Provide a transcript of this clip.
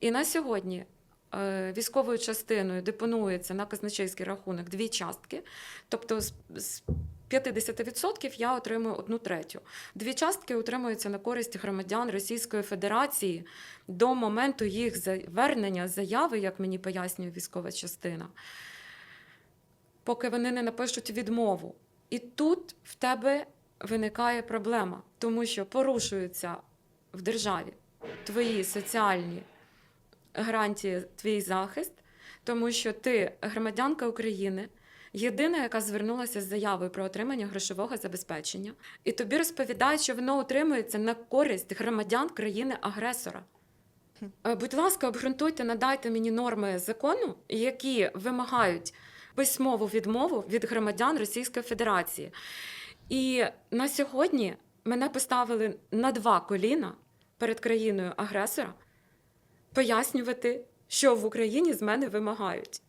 І на сьогодні е, військовою частиною депонується на казначейський рахунок дві частки, тобто з, з 50% я отримую одну третю. Дві частки отримуються на користь громадян Російської Федерації до моменту їх завернення заяви, як мені пояснює військова частина, поки вони не напишуть відмову. І тут в тебе виникає проблема, тому що порушуються в державі твої соціальні гарантії, твій захист, тому що ти громадянка України. Єдина, яка звернулася з заявою про отримання грошового забезпечення, і тобі розповідають, що воно отримується на користь громадян країни-агресора. Е, Будь ласка, обґрунтуйте, надайте мені норми закону, які вимагають письмову відмову від громадян Російської Федерації. І на сьогодні мене поставили на два коліна перед країною агресора пояснювати, що в Україні з мене вимагають.